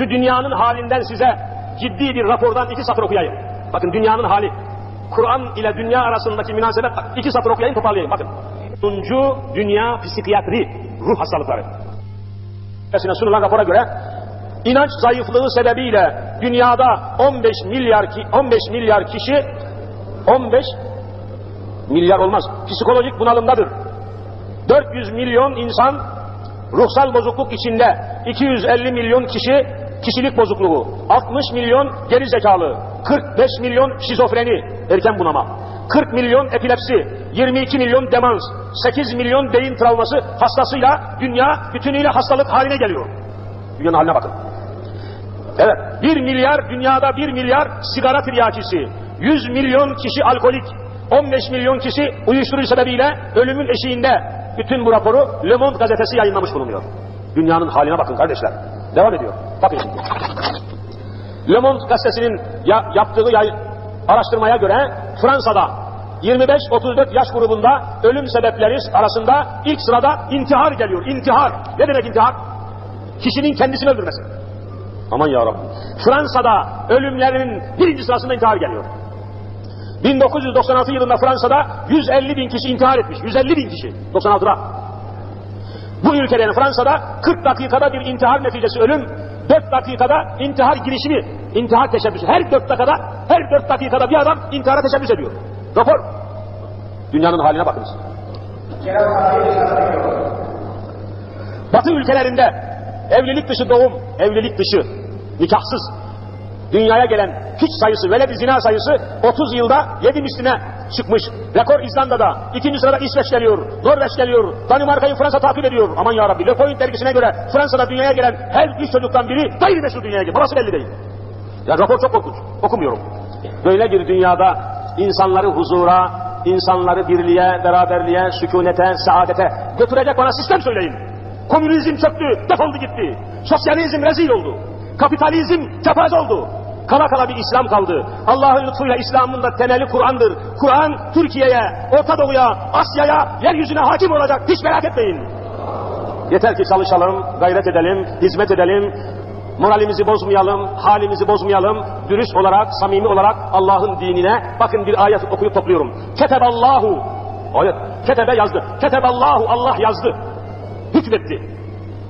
Şu dünyanın halinden size ciddi bir rapordan iki satır okuyayım. Bakın dünyanın hali. Kur'an ile dünya arasındaki münasebet iki satır okuyayım toparlayayım. Bakın. 10. Dünya Psikiyatri Ruh Hastalıkları. Sunulan rapora göre inanç zayıflığı sebebiyle dünyada 15 milyar ki 15 milyar kişi 15 milyar olmaz. Psikolojik bunalımdadır. 400 milyon insan ruhsal bozukluk içinde 250 milyon kişi kişilik bozukluğu, 60 milyon geri zekalı, 45 milyon şizofreni, erken bunama, 40 milyon epilepsi, 22 milyon demans, 8 milyon beyin travması hastasıyla dünya bütünüyle hastalık haline geliyor. Dünyanın haline bakın. Evet, 1 milyar, dünyada 1 milyar sigara tiryakisi, 100 milyon kişi alkolik, 15 milyon kişi uyuşturucu sebebiyle ölümün eşiğinde. Bütün bu raporu Le Monde gazetesi yayınlamış bulunuyor. Dünyanın haline bakın kardeşler. Devam ediyor. Bakın şimdi. Le Monde gazetesinin ya, yaptığı yay, araştırmaya göre Fransa'da 25-34 yaş grubunda ölüm sebepleri arasında ilk sırada intihar geliyor. İntihar. Ne demek intihar? Kişinin kendisini öldürmesi. Aman yarabbim. Fransa'da ölümlerin birinci sırasında intihar geliyor. 1996 yılında Fransa'da 150 bin kişi intihar etmiş. 150 bin kişi. 96'da. Bu ülkelerin Fransa'da 40 dakikada bir intihar neticesi ölüm, 4 dakikada intihar girişimi, intihar teşebbüsü. Her 4 dakikada, her 4 dakikada bir adam intihara teşebbüs ediyor. Rapor. Dünyanın haline bakınız. Batı ülkelerinde evlilik dışı doğum, evlilik dışı, nikahsız dünyaya gelen hiç sayısı, veled zina sayısı 30 yılda 7 misline çıkmış. Rekor İzlanda'da, ikinci sırada İsveç geliyor, Norveç geliyor, Danimarka'yı Fransa takip ediyor. Aman ya Rabbi, Le Point dergisine göre Fransa'da dünyaya gelen her üç çocuktan biri gayrimeşru dünyaya geliyor. Babası belli değil. Ya rapor çok korkunç, okumuyorum. Böyle bir dünyada insanları huzura, insanları birliğe, beraberliğe, sükunete, saadete götürecek bana sistem söyleyin. Komünizm çöktü, defoldu gitti. Sosyalizm rezil oldu. Kapitalizm kepaze oldu. Kala kala bir İslam kaldı. Allah'ın lütfuyla İslam'ın da temeli Kur'an'dır. Kur'an Türkiye'ye, Orta Doğu'ya, Asya'ya, yeryüzüne hakim olacak. Hiç merak etmeyin. Yeter ki çalışalım, gayret edelim, hizmet edelim. Moralimizi bozmayalım, halimizi bozmayalım. Dürüst olarak, samimi olarak Allah'ın dinine bakın bir ayet okuyup topluyorum. Keteballahu. Ayet. Ketebe yazdı. Keteballahu Allah yazdı. Hükmetti.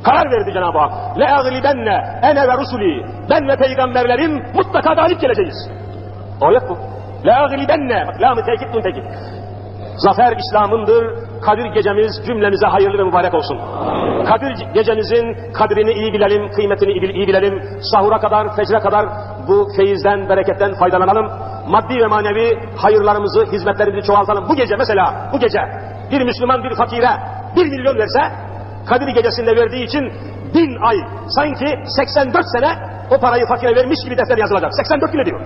Karar verdi Cenab-ı Hak. لَاَغْلِبَنَّ ene ve rusuli. Ben ve peygamberlerim mutlaka galip geleceğiz. Ayet bu. لَاغْلِبَنَّ Bak lamı tekit nun tekit. Zafer İslam'ındır. Kadir gecemiz cümlemize hayırlı ve mübarek olsun. Kadir gecemizin kadrini iyi bilelim, kıymetini iyi bilelim. Sahura kadar, fecre kadar bu feyizden, bereketten faydalanalım. Maddi ve manevi hayırlarımızı, hizmetlerimizi çoğaltalım. Bu gece mesela, bu gece bir Müslüman bir fakire bir milyon verse Kadir gecesinde verdiği için bin ay sanki 84 sene o parayı fakire vermiş gibi defter yazılacak. 84 gün ediyor.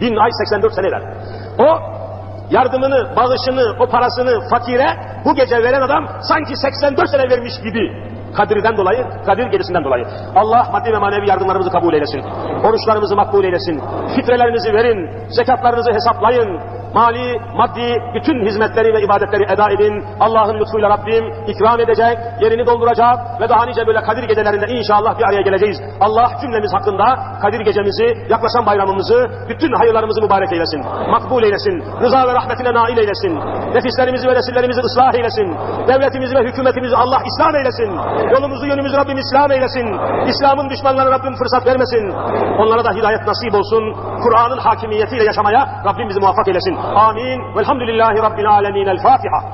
Bin ay 84 sene eder. O yardımını, bağışını, o parasını fakire bu gece veren adam sanki 84 sene vermiş gibi. Kadir'den dolayı, Kadir gecesinden dolayı. Allah maddi ve manevi yardımlarımızı kabul eylesin. Oruçlarımızı makbul eylesin. Fitrelerinizi verin, zekatlarınızı hesaplayın. Mali, maddi bütün hizmetleri ve ibadetleri eda edin. Allah'ın lütfuyla Rabbim ikram edecek, yerini dolduracak ve daha nice böyle Kadir gecelerinde inşallah bir araya geleceğiz. Allah cümlemiz hakkında Kadir gecemizi, yaklaşan bayramımızı, bütün hayırlarımızı mübarek eylesin. Makbul eylesin. Rıza ve rahmetine nail eylesin. Nefislerimizi ve nesillerimizi ıslah eylesin. Devletimizi ve hükümetimizi Allah İslam eylesin. Yolumuzu yönümüzü Rabbim İslam eylesin. İslam'ın düşmanlarına Rabbim fırsat vermesin. Onlara da hidayet nasip olsun. Kur'an'ın hakimiyetiyle yaşamaya Rabbim bizi muvaffak eylesin. آمين. والحمد لله رب العالمين. الفاتحة.